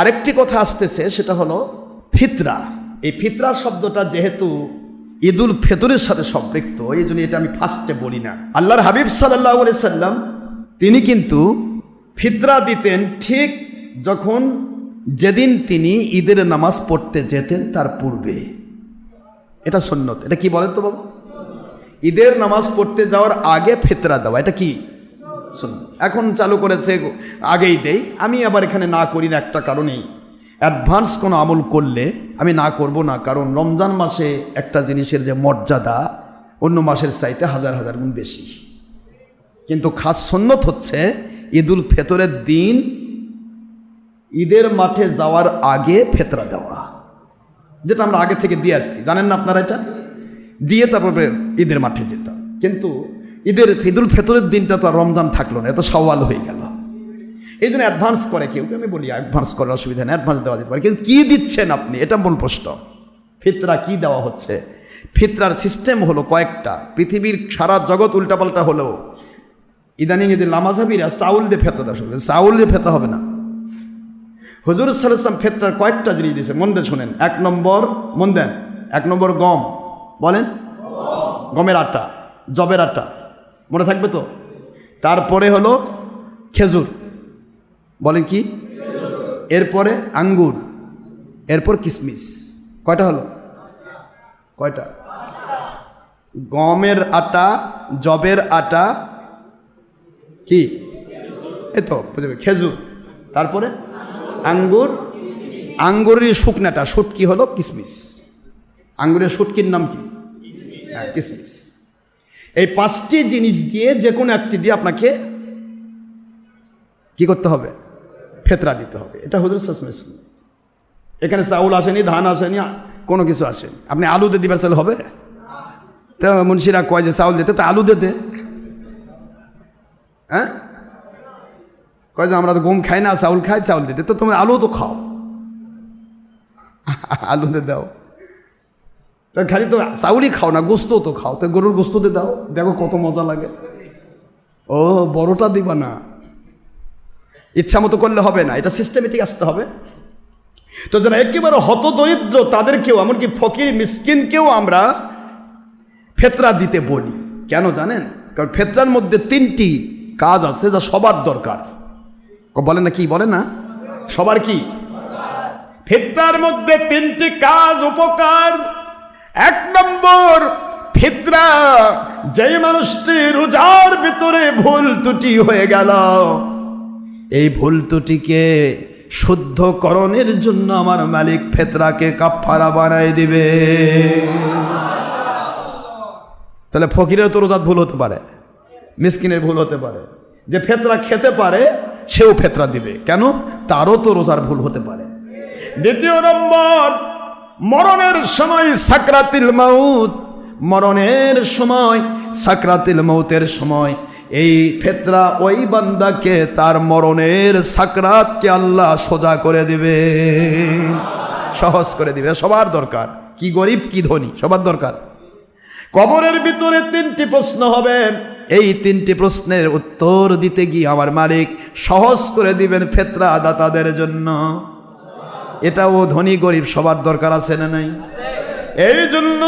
আরেকটি কথা আসতেছে, সেটা হলো ফিতরা। এই ফিতরা শব্দটা যেহেতু ঈদুল ফেতরের সাথে সম্পৃক্ত, এই জন্য এটা আমি ফার্স্টে বলি না। আল্লাহর হাবিব সাল্লাহ সাল্লাম, তিনি কিন্তু ফিতরা দিতেন ঠিক যখন যেদিন তিনি ঈদের নামাজ পড়তে যেতেন তার পূর্বে। এটা সন্ন্যত এটা কি বলেন তো বাবু? ঈদের নামাজ পড়তে যাওয়ার আগে ফেতরা দেওয়া, এটা কি? সুন্নত। এখন চালু করেছে, আগেই দেই। আমি আবার এখানে না করি না একটা কারণেই। অ্যাডভান্স কোনো আমল করলে আমি না করব না, কারণ রমজান মাসে একটা জিনিসের যে মর্যাদা, অন্য মাসের চাইতে হাজার হাজার গুণ বেশি। কিন্তু খাস সন্ন্যত হচ্ছে, ঈদুল ফেতরের দিন, ঈদের মাঠে যাওয়ার আগে ফেতরা দেওয়া। যেটা আমরা আগে থেকে দিয়ে আসছি। জানেন না আপনারা এটা? দিয়ে তারপরে ঈদের মাঠে যেতাম। কিন্তু ঈদের ফিদুল ফেতরের দিনটা তো আর রমজান থাকল না এত সওয়াল হয়ে গেল। এই জন্য অ্যাডভান্স করে কেউ আমি বলি অ্যাডভান্স করার অসুবিধা নেই অ্যাডভান্স দেওয়া যেতে পারে। কিন্তু কী দিচ্ছেন আপনি? এটা মূল প্রশ্ন। ফিতরা কি দেওয়া হচ্ছে? ফিতরার সিস্টেম হলো কয়েকটা। পৃথিবীর সারা জগৎ উল্টাপাল্টা হলেও ইদানিং এদের লামাজাবিরা চাউল দিয়ে ফেতরা দেওয়া শুরু। চাউল দিয়ে ফেতা হবে না। হুজুর সাল্লাম ফেতরার কয়েকটা জিনিস দিয়েছে। মন দিয়ে শোনেন। এক নম্বর মন দেন। এক নম্বর গম। বলেন? গমের আটা জবের আটা। মনে থাকবে তো? তারপরে হলো খেজুর। বলেন কি? এরপরে আঙ্গুর। এরপর কিশমিশ কয়টা হলো? কয়টা? গমের আটা জবের আটা, কি? এই তো বুঝবে খেজুর। তারপরে আঙ্গুর। আঙ্গুরের শুকনাটা শুটকি হলো? কিসমিস। আঙ্গুরের শুটকির নাম কি? হ্যাঁ কিসমিস। এই পাঁচটি জিনিস দিয়ে যে কোনো একটি দিয়ে আপনাকে কি করতে হবে? ফেতরা দিতে হবে। এটা হুজুর সাসমের শুনুন এখানে চাউল আসেনি, ধান আসেনি, কোনো কিছু আসেনি। আপনি আলু দিয়ে দিবার চাল হবে? তো মুন্সিরা কয় যে চাউল দিতে, তো আলু দিতে হ্যাঁ? কয় যে আমরা তো গম খাই না, চাউল খাই, চাউল দিতে। তো তুমি আলু তো খাও। আলু দিয়ে দাও। তা খালি তো চাউলই খাও না, গোস্ত তো খাও। তো গরুর গোস্ত দিয়ে দাও, দেখো কত মজা লাগে। ও, বড়টা দিবা না। ইচ্ছা মতো করলে হবে না, এটা সিস্টেমেটিক আসতে হবে। তো যারা একেবারে হত দরিদ্র, তাদেরকেও, এমনকি ফকির, মিসকিনকেও আমরা ফেতরা দিতে বলি। কেন জানেন? কারণ ফেতরার মধ্যে তিনটি কাজ আছে যা সবার দরকার। বলে না কি বলে না। সবার কি? ফেতরার মধ্যে তিনটি কাজ, উপকার। এক নম্বর ফিতরা, যেই মানুষটি রোজার ভিতরে ভুল ত্রুটি হয়ে গেল, এই ভুল ত্রুটিকে শুদ্ধকরণের জন্য আমার মালিক ফেতরাকে কাফারা বানায় দিবে। তাহলে ফকিরের তো রোজার ভুল হতে পারে, মিসকিনের ভুল হতে পারে। যে ফেতরা খেতে পারে, সেও ফেতরা দিবে। কেন? তারও তো রোজার ভুল হতে পারে। দ্বিতীয় নম্বর মরণের সময় সাকরাতিল মাউত, মরণের সময়, সাকরাতিল মৌতের সময়। এই ফেতরা ওই বান্দাকে তার মরণের সাকরাতকে আল্লাহ সোজা করে দিবে। সহজ করে দিবে। সবার দরকার। কি গরিব, কি ধনী, সবার দরকার। কবরের ভিতরে তিনটি প্রশ্ন হবে। এই তিনটি প্রশ্নের উত্তর দিতে গিয়ে আমার মালিক সহজ করে দিবেন ফেতরা দাতাদের জন্য। এটাও ধনী গরিব সবার দরকার আছে না নাই? এই জন্য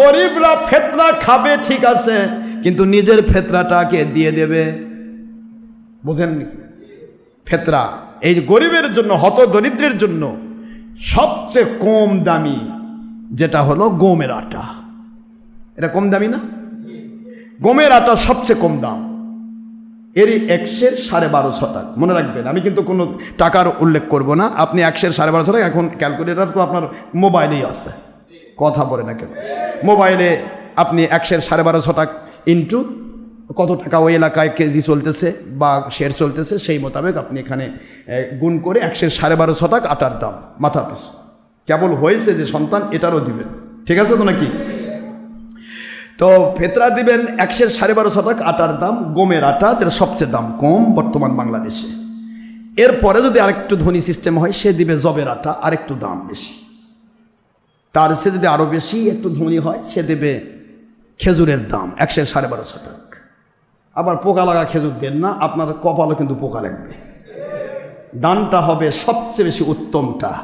গরিবরা ফেতরা খাবে, ঠিক আছে, কিন্তু নিজের ফেতরাটাকে দিয়ে দেবে। বুঝেন ফেতরা এই গরিবের জন্য হত দরিদ্রের জন্য সবচেয়ে কম দামি যেটা হলো গমের আটা। এটা কম দামি না? গমের আটা সবচেয়ে কম দাম। এরই একশের সাড়ে বারোশো টাকা মনে রাখবেন, আমি কিন্তু কোনো টাকার উল্লেখ করব না। আপনি একশের সাড়ে বারোশো টাকা এখন ক্যালকুলেটার তো আপনার মোবাইলেই আছে। কথা বলে না কেন মোবাইলে আপনি একশের সাড়ে বারোশো টাকা ইন্টু কত টাকা ওই এলাকায় কেজি চলতেছে বা শের চলতেছে, সেই মোতাবেক আপনি এখানে গুণ করে একশের সাড়ে বারোশো টাকা আটার দাম মাথা পিছু কেবল হয়েছে যে সন্তান, এটারও দিবেন। ঠিক আছে তো নাকি? তো ফেতরা দিবেন একশের সাড়ে বারো শতক আটার দাম, গমের আটা, যেটা সবচেয়ে দাম কম বর্তমান বাংলাদেশে। এরপরে যদি আরেকটু ধনী সিস্টেম হয়, সে দিবে জবের আটা, আরেকটু দাম বেশি। তার সে যদি আরও বেশি একটু ধনী হয়, সে দেবে খেজুরের দাম একশো সাড়ে বারো শতক। আবার পোকা লাগা খেজুর দেন না, আপনার কপালও কিন্তু পোকা লাগবে। দানটা হবে সবচেয়ে বেশি উত্তমটা।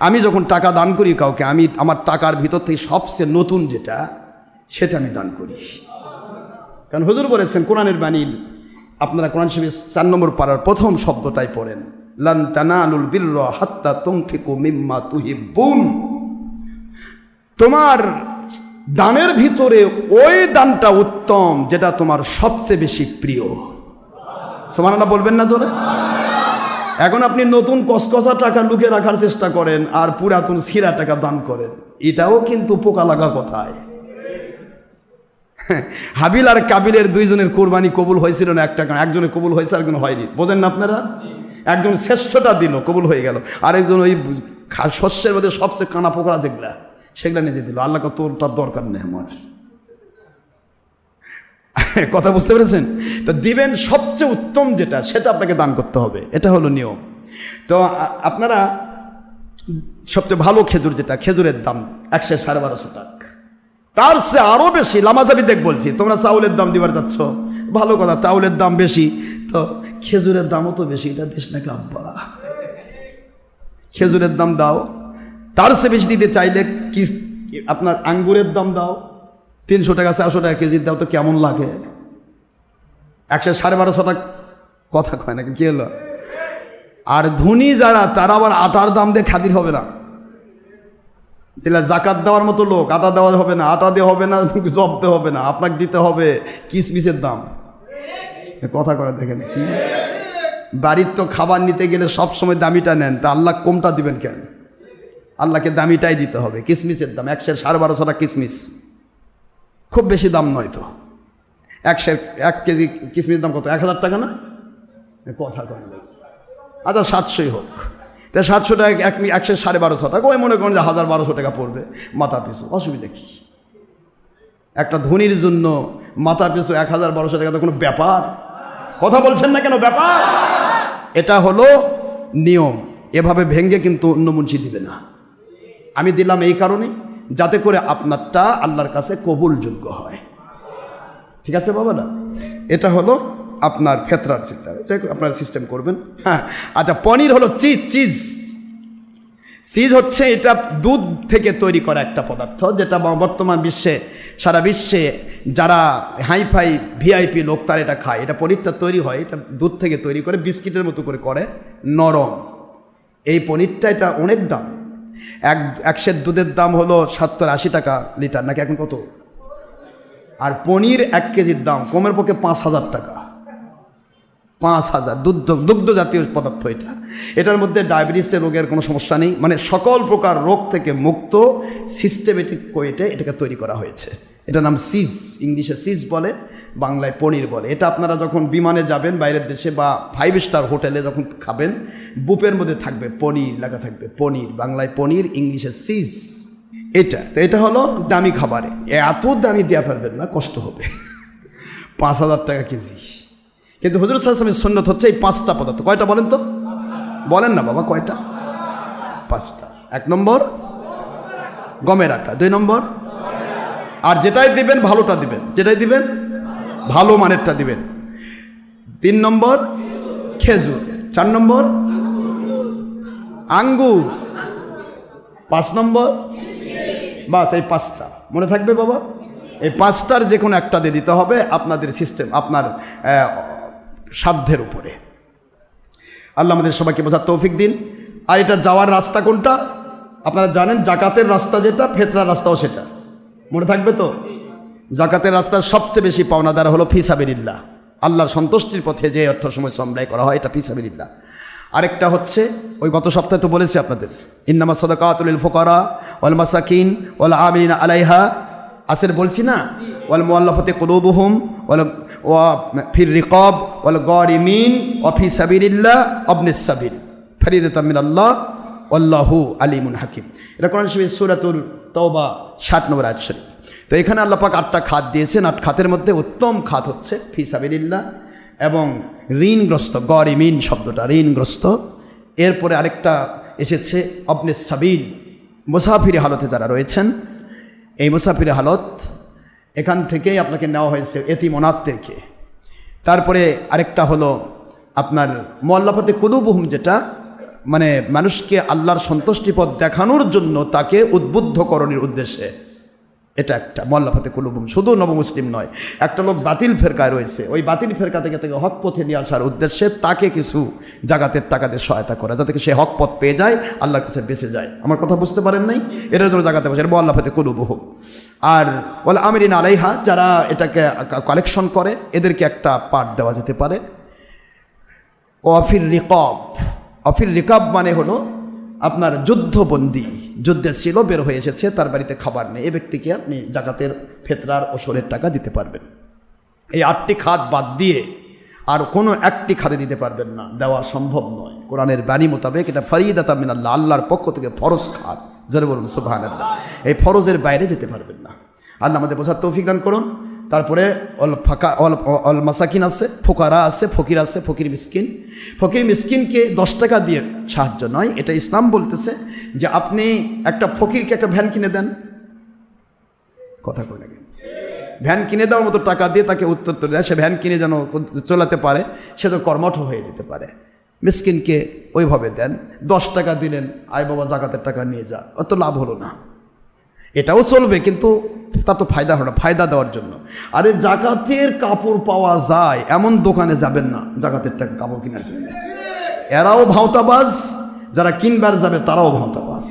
আমি যখন টাকা দান করি কাউকে, আমি আমার টাকার ভিতর থেকে সবচেয়ে নতুন যেটা সেটা আমি দান করি। কারণ হুজুর বলেছেন, কোরআনের বাণী আপনারা কোরআন শরীফ চার নম্বর পাড়ার প্রথম শব্দটাই পড়েন। লান তানালুল বিরর হাত্তা তুমফিকু মিম্মা তুহিব্বুন। তোমার দানের ভিতরে ওই দানটা উত্তম যেটা তোমার সবচেয়ে বেশি প্রিয়। সমানটা বলবেন না জোরে? এখন আপনি নতুন কসকসা টাকা লুকে রাখার চেষ্টা করেন আর পুরাতন সিরা টাকা দান করেন। এটাও কিন্তু পোকা লাগা কথায়। হাবিল আর কাবিলের দুইজনের কোরবানি কবুল হয়েছিল না একটা কারণ? একজনের কবুল হয়েছে আরেকজন হয়নি। বোঝেন না আপনারা? একজন শ্রেষ্ঠটা দিল, কবুল হয়ে গেল। আরেকজন ওই শস্যের মধ্যে সবচেয়ে কানা পোকরা যেগুলা, সেগুলা নিয়ে দিল। আল্লাহকে তোরটার দরকার নেই আমার। কথা বুঝতে পেরেছেন? তো দিবেন সবচেয়ে উত্তম যেটা, সেটা আপনাকে দান করতে হবে। এটা হলো নিয়ম। তো আপনারা সবচেয়ে ভালো খেজুর যেটা, খেজুরের দাম একশো সাড়ে বারোশো টাকা। তার সে আরও বেশি লামাজাবি দেখ বলছি, তোমরা চাউলের দাম দিবার যাচ্ছ। ভালো কথা, চাউলের দাম বেশি, তো খেজুরের দামও তো বেশি, এটা দেশ নাকি আব্বা? খেজুরের দাম দাও, তার সে বেশি দিতে চাইলে কি, আপনার আঙ্গুরের দাম দাও, তিনশো টাকা, চারশো টাকা কেজির দাও, তো কেমন লাগে? একশো সাড়ে বারোশো টাকা, কথা কয় নাকি, কি হলো? আর ধনী যারা, তারা আবার আটার দাম দিয়ে খাতির হবে না। যেটা জাকাত দেওয়ার মতো লোক, আটা দেওয়া হবে না, আটা দেওয়া হবে না জবতে হবে না, আপনাকে দিতে হবে কিসমিসের দাম। কথা করে দেখেন কি? বাড়ির তো খাবার নিতে গেলে সব সময় দামিটা নেন, তা আল্লাহ কমটা দিবেন কেন? আল্লাহকে দামিটাই দিতে হবে, কিসমিসের দাম। একশো সাড়ে বারোশো টাকা কিসমিস। খুব বেশি দাম নয় তো। একশো এক কেজি কিসমিস দাম কত? এক হাজার টাকা না? কথা কয় আচ্ছা সাতশোই হোক। তা সাতশো টাকা, এক একশো সাড়ে বারোশো টাকা। ওই মনে করেন যে হাজার বারোশো টাকা পড়বে মাথা পিছু অসুবিধা কী? একটা ধনির জন্য মাথা পিছু এক হাজার বারোশো টাকা তো কোনো ব্যাপার? কথা বলছেন না কেন ব্যাপার? এটা হলো নিয়ম। এভাবে ভেঙ্গে কিন্তু অন্য মুন্সি দিবে না। আমি দিলাম এই কারণে, যাতে করে আপনারটা আল্লাহর কাছে কবুলযোগ্য হয়। ঠিক আছে বাবা না এটা হলো আপনার ফেতরার চিন্তা। এটা আপনার সিস্টেম করবেন। হ্যাঁ আচ্ছা পনির হলো চিজ চিজ চিজ হচ্ছে এটা দুধ থেকে তৈরি করা একটা পদার্থ, যেটা বর্তমান বিশ্বে, সারা বিশ্বে যারা হাইফাই, ভিআইপি লোক, তার এটা খায়। এটা পনিরটা তৈরি হয়, এটা দুধ থেকে তৈরি করে বিস্কিটের মতো করে করে, নরম। এই পনিরটা এটা অনেক দাম। এক এক সের দুধের দাম হলো সত্তর আশি টাকা লিটার, নাকি এখন কত? আর পনির এক কেজির দাম কমের পক্ষে পাঁচ হাজার টাকা। পাঁচ হাজার, দুগ্ধ দুগ্ধ জাতীয় পদার্থ এটা। এটার মধ্যে ডায়াবেটিসের রোগের কোনো সমস্যা নেই। মানে সকল প্রকার রোগ থেকে মুক্ত সিস্টেমেটিক কোয়েটে এটাকে তৈরি করা হয়েছে। এটার নাম সিজ, ইংলিশে সিজ বলে, বাংলায় পনির বলে। এটা আপনারা যখন বিমানে যাবেন বাইরের দেশে বা ফাইভ স্টার হোটেলে যখন খাবেন, বুপের মধ্যে থাকবে পনির লেখা থাকবে পনির, বাংলায় পনির, ইংলিশে সিজ। এটা, তো এটা হলো দামি খাবারে। এত দামি দেওয়া ফেলবেন না, কষ্ট হবে। পাঁচ হাজার টাকা কেজি। কিন্তু হজরত সাহসামের সন্ন্যত হচ্ছে এই পাঁচটা পদার্থ। কয়টা বলেন তো? বলেন না বাবা, কয়টা? পাঁচটা। এক নম্বর, গমের আটা। দুই নম্বর, আর যেটাই দিবেন ভালোটা দিবেন। যেটাই দিবেন, ভালো মানেরটা দিবেন। তিন নম্বর, খেজুর। চার নম্বর, আঙ্গুর। পাঁচ নম্বর, বাস, এই পাঁচটা। মনে থাকবে বাবা? এই পাঁচটার যে কোনো একটা দিয়ে দিতে হবে। আপনাদের সিস্টেম আপনার সাধ্যের উপরে। আল্লাহ আমাদের সবাইকে বোঝার তৌফিক দিন। আর এটা যাওয়ার রাস্তা কোনটা? আপনারা জানেন জাকাতের রাস্তা যেটা, ফেতরার রাস্তাও সেটা। মনে থাকবে তো? জাকাতের রাস্তার সবচেয়ে বেশি পাওনাদার হলো ফিসাবিল্লাহ আল্লাহর সন্তুষ্টির পথে যে অর্থ সময় সম্রায় করা হয়, এটা ফিসাবিল্লাহ আরেকটা হচ্ছে, ওই গত সপ্তাহে তো বলেছি আপনাদের, ইন্নামা সদাকাতুল ফোকারা ওয়াল মাসাকিন ওয়াল আমিন আলাইহা। আসের বলছি না? ওয়াল মোয়াল্লাফতে কুলুবুহুম। ফির রিকব আল্লাহু হাকিম। সূরাতুল তওবা 60 নম্বর আয়াত শরীফ। তো এখানে আল্লাহ পাক আটটা খাত দিয়েছেন। আট খাতের মধ্যে উত্তম খাত হচ্ছে ফি এবং ঋণগ্রস্ত, গরিমিন শব্দটা, ঋণগ্রস্ত। এরপরে আরেকটা এসেছে অবনে সাবিল। মুসাফিরি হালতে যারা রয়েছেন, এই মুসাফির হালত এখান থেকেই আপনাকে নেওয়া হয়েছে এতিমনাত্মেরকে তারপরে আরেকটা হলো আপনার মোয়াল্লাফাতে কুলুবহুম যেটা মানে মানুষকে আল্লাহর সন্তুষ্টিপদ দেখানোর জন্য তাকে উদ্বুদ্ধকরণের উদ্দেশ্যে। এটা একটা, মোল্লাফাতে কুলুবুম। শুধু নবমুসলিম নয়, একটা লোক বাতিল ফেরকায় রয়েছে। ওই বাতিল ফেরকা থেকে তাকে হক পথে নিয়ে আসার উদ্দেশ্যে তাকে কিছু জাগাতের টাকাতে সহায়তা করা, যাতে সে হক পথ পেয়ে যায়, আল্লাহর কাছে বেঁচে যায়। আমার কথা বুঝতে পারেন নাই? এটার জন্য জাগাতে বসে মোল্লাফাতে হোক আর বলে আমিরিন আলাইহা, যারা এটাকে কালেকশন করে, এদেরকে একটা পার্ট দেওয়া যেতে পারে। অফির রিকব অফির রিকব মানে হলো আপনার যুদ্ধবন্দী, যুদ্ধে ছিল বের হয়ে এসেছে, তার বাড়িতে খাবার নেই। এ ব্যক্তিকে আপনি জাকাতের ফেতরার ওসরের টাকা দিতে পারবেন। এই আটটি খাত বাদ দিয়ে আর কোনো একটি খাতে দিতে পারবেন না। দেওয়া সম্ভব নয়। কোরআনের বাণী মোতাবেক এটা ফরিদাতা মিনাল্লাহ, আল্লাহর পক্ষ থেকে ফরজ খাত। যারা বলুন আল্লাহ এই ফরজের বাইরে যেতে পারবেন না। আল্লাহ আমাদের বোঝার তৌফিক দান করুন। তারপরে অল ফাঁকা, অল অল মাসাকিন আছে, ফোকারা আছে, ফকির আছে, ফকির মিসকিন। ফকির মিসকিনকে দশ টাকা দিয়ে সাহায্য নয়, এটা ইসলাম বলতেছে যে আপনি একটা ফকিরকে একটা ভ্যান কিনে দেন। কথা কই নাকি ভ্যান কিনে দেওয়ার মতো টাকা দিয়ে তাকে উত্তর দেয় সে ভ্যান কিনে যেন চলাতে পারে, সে তো কর্মঠ হয়ে যেতে পারে। মিসকিনকে ওইভাবে দেন, দশ টাকা দিলেন, আয় বাবা জাকাতের টাকা নিয়ে যা, অত লাভ হলো না। এটাও চলবে, কিন্তু তা তো ফায়দা হলো ফায়দা দেওয়ার জন্য। আরে জাকাতের কাপড় পাওয়া যায়, এমন দোকানে যাবেন না জাকাতের টাকা কাপড় কেনার জন্য। এরাও ভাওতাবাজ, যারা কিনবার যাবে তারাও ভাওতাবাজ।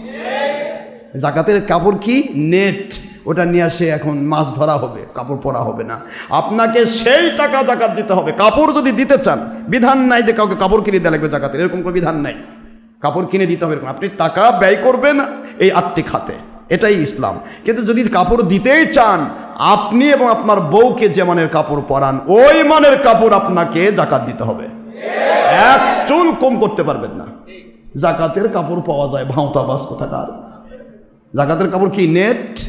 জাকাতের কাপড় কি? নেট। ওটা নিয়ে আসে এখন মাছ ধরা হবে, কাপড় পরা হবে না। আপনাকে সেই টাকা জাকাত দিতে হবে। কাপড় যদি দিতে চান, বিধান নাই যে কাউকে কাপড় কিনে দেওয়া লাগবে জাকাতের, এরকম কোনো বিধান নাই। কাপড় কিনে দিতে হবে। আপনি টাকা ব্যয় করবেন এই আটটি খাতে। এটাই ইসলাম। কিন্তু যদি কাপড় দিতেই চান, আপনি এবং আপনার বউকে যে মানের কাপড় পরান, ওই মানের কাপড় আপনাকে জাকাত দিতে হবে। এক চুল কম করতে পারবেন না। জাকাতের কাপড় পাওয়া যায় ভাঁওতাবাস কোথাকার। জাকাতের কাপড় কি নেট?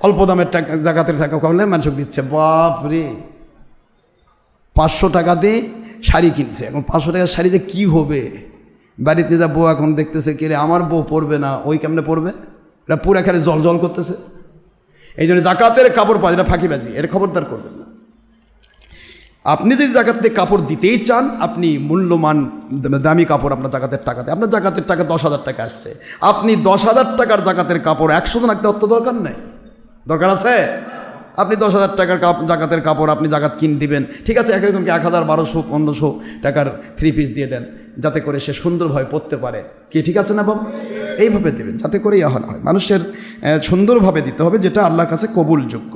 অল্প দামের টাকা, জাকাতের টাকা কমলে মানুষ দিচ্ছে, বাপ রে। পাঁচশো টাকা দিয়ে শাড়ি কিনছে। এখন পাঁচশো টাকার শাড়ি যে কী হবে? বাড়িতে যা বউ এখন দেখতেছে, কে রে, আমার বউ পরবে না, ওই কেমনে পড়বে? এটা পুরো এখানে জল জল করতেছে। এই জন্য জাকাতের কাপড় পাওয়া এটা ফাঁকিবাজি, এর খবরদার করবেন না। আপনি যদি জাকাতে কাপড় দিতেই চান, আপনি মূল্যমান দামি কাপড় আপনার জাকাতের টাকাতে। আপনার জাকাতের টাকা দশ হাজার টাকা আসছে। আপনি দশ হাজার টাকার জাকাতের কাপড় একশো জন রাখতে অত দরকার নেই। দরকার আছে? আপনি দশ হাজার টাকার কাপ জাকাতের কাপড় আপনি জাকাত কিন দিবেন। ঠিক আছে, এক একজনকে এক হাজার, বারোশো, পনেরোশো টাকার থ্রি পিস দিয়ে দেন, যাতে করে সে সুন্দরভাবে পরতে পারে। কি ঠিক আছে না বাবা? এইভাবে দেবেন, যাতে করে ইয়া হয়। মানুষের সুন্দরভাবে দিতে হবে, যেটা আল্লাহর কাছে কবুলযোগ্য।